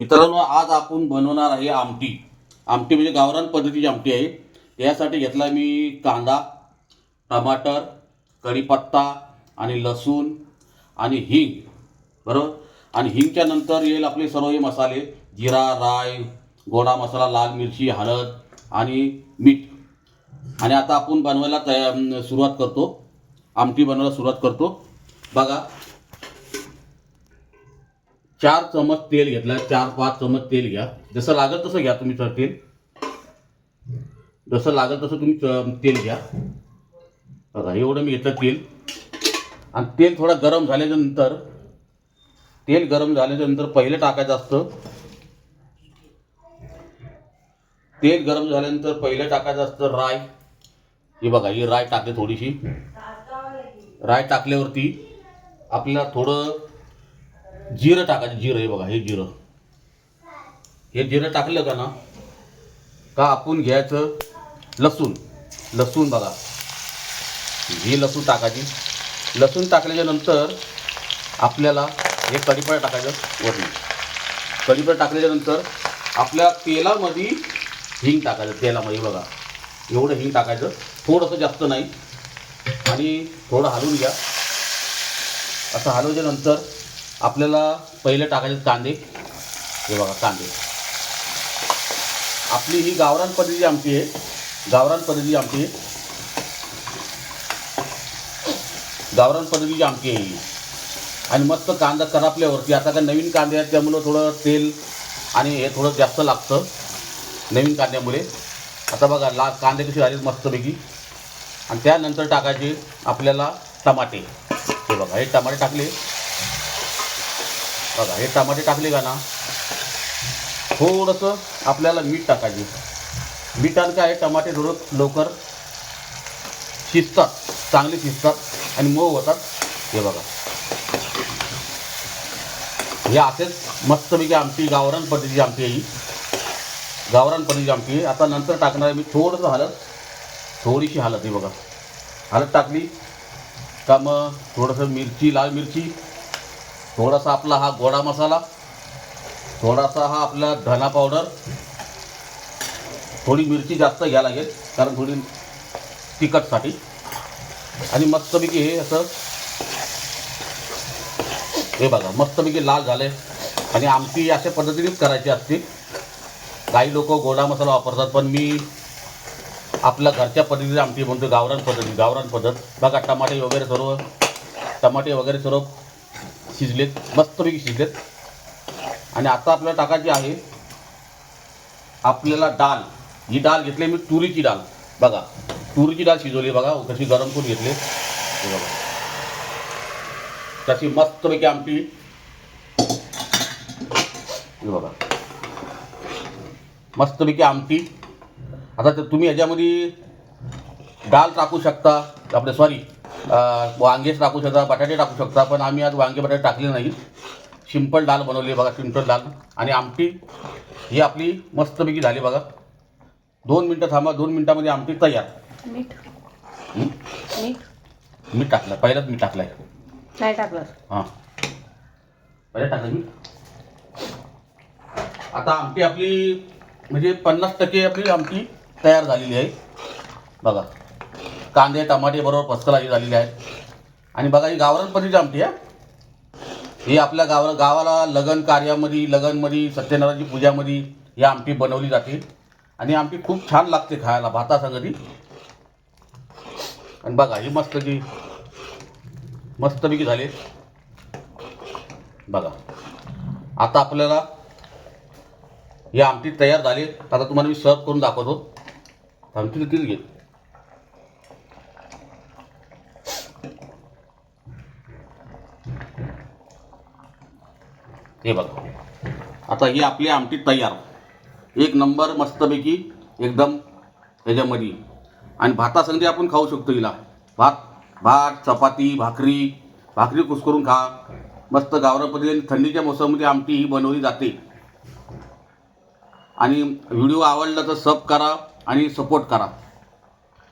मित्रांनो आज आपण बनवणार आहे आमटी. आमटी म्हणजे गावरान पद्धतीची आमटी आहे. त्यासाठी घेतला मी कांदा टमाटर कढीपत्ता आणि लसूण आणि हिंग बरोबर? आणि हिंगच्या नंतर येईल आपले सर्व हे मसाले. जिरा राय गोडा मसाला लाल मिरची हळद आणि मीठ. आणि आता आपण बनवायला तया सुरुवात करतो. आमटी बनवायला सुरुवात करतो. बघा चार चमच तेल घेतला चार पाच चमच तेल घ्या. जसं लागेल तसं घ्या तुम्ही सर तेल. जसं लागेल तसं तुम्ही तेल घ्या. बघा एवढं मी घेतलं तेल. आणि तेल थोडं गरम झाल्याच्यानंतर तेल गरम झाल्याच्यानंतर पहिले टाकायचं असतं. तेल गरम झाल्यानंतर पहिले टाकायचं असतं राय ही बघा ही राय टाकली थोडीशी. राय टाकल्यावरती आपल्याला थोडं जिरं टाकायचं जिरं. हे बघा हे जिरं. हे जिरं टाकलं का ना? का आपण घ्यायचं? लसूण. लसूण बघा. हे लसूण टाकायची. लसूण टाकल्याच्या नंतर आपल्याला हे कढीपत्ता टाकायचं वरती कढीपत्ता टाकल्याच्या नंतर आपल्या तेलामध्ये हिंग टाकायचं. तेलामध्ये बघा. एवढं हिंग टाकायचं. थोडंसं जास्त नाही. आणि थोडं हलवून घ्या. असं हलवल्यानंतर आपल्याला पहिले टाकायचे कांदे. हे बघा कांदे. आपली ही गावरान पद्धती आमटी आहे. गावरान पद्धती आमटी आहे. गावरान पद्धतीची आमटी आहे ही. आणि मस्त कांदा करापल्यावरती. आता काय नवीन कांदे आहेत त्यामुळं थोडं तेल आणि हे थोडं जास्त लागतं. नवीन कांद्यामुळे. आता बघा ला कांदे कसे झाले मस्तपैकी. आणि त्यानंतर टाकायचे आपल्याला टमाटे. हे बघा हे टमाटे टाकले. बघा हे टमाटे टाकले का ना? थोडंसं आपल्याला मीठ टाकायचे. मिठानं काय टमाटे थोडं लवकर शिजतात चांगले शिजतात आणि मऊ होतात. हे बघा. हे असेच मस्तपैकी आमची गावरान पद्धतीची आमटी आहे गावरान पद्धतीची आमटी आता नंतर टाकणार आहे मी थोडंसं हलत थोडीशी हलत आहे बघा. हलत टाकली का मग थोडंसं मिरची लाल मिरची थोडासा आपला हा गोडा मसाला थोडासा हा आपला धना पावडर थोडी मिरची जास्त घ्या लागेल कारण थोडी तिखटसाठी. आणि मस्तपैकी हे असं हे बघा मस्तपैकी लाल झाले आणि आमटी अशा पद्धतीनेच करायची असते. काही लोक गोडा मसाला वापरतात पण मी आपल्या घरच्या पद्धतीने आमटी म्हणतो गावरान पद्धती गावरान पद्धत. बघा टमाटे वगैरे सर्व टमाटे वगैरे सर्व शिजलेत मस्तपैकी शिजलेत. आणि आता आपल्याला टाकायची आहे आपल्याला डाळ. ही डाळ घेतली मी तुरीची डाळ. बघा तुरीची डाळ शिजवली बघा कशी गरम करून घेतली. हे बघा. तशी मस्तपैकी आमटी. हे बघा. मस्तपैकी आमटी. आता तर तुम्ही ह्याच्यामध्ये डाळ टाकू शकता. आपले सॉरी वांगेच टाकू शकता बटाटे टाकू शकता पण आम्ही आज वांगे बटाटे टाकले नाही सिंपल डाळ बनवली आहे बघा सिंपल डाळ आणि आमटी ही आपली मस्तपैकी झाली बघा. दोन मिनटं थांबा दोन मिनटामध्ये आमटी तयार. मीठ? मीठ. मीठ टाकलं पहिलाच मीठ टाकलं आहे नाही टाकलं. हां. पहिलं टाकलं मी. आता आमटी आपली म्हणजे पन्नास टक्के आपली आमटी तयार झालेली आहे. बघा. कांदे टमाटे बरोबर पस्कलाची झालेली आहेत. आणि बघा ही गावरान पद्धतीची आमटी आहे. ही आपल्या गावर गावाला लग्न कार्यामध्ये लग्नमध्ये सत्यनारायणची पूजामध्ये ही आमटी बनवली जाते. आणि आमटी खूप छान लागते खायला भातासंगती. आणि बघा ही मस्त की मस्तपैकी झाले बघा. आता आपल्याला ही आमटी तयार झाली आता तुम्हाला मी सर्व करून दाखवतो. आमटी तिथेच घे. हे बघा. आता ही आपली आमटी तयार. एक नंबर मस्तपैकी एकदम ह्याच्यामध्ये. आणि भातासंधी आपण खाऊ शकतो हिला. भात भात चपाती भाकरी भाकरी कुस्करून खा. मस्त गावरा पद्धतीने थंडीच्या मोसममध्ये आमटी ही बनवली जाते. आणि व्हिडिओ आवडला तर सब करा आणि सपोर्ट करा.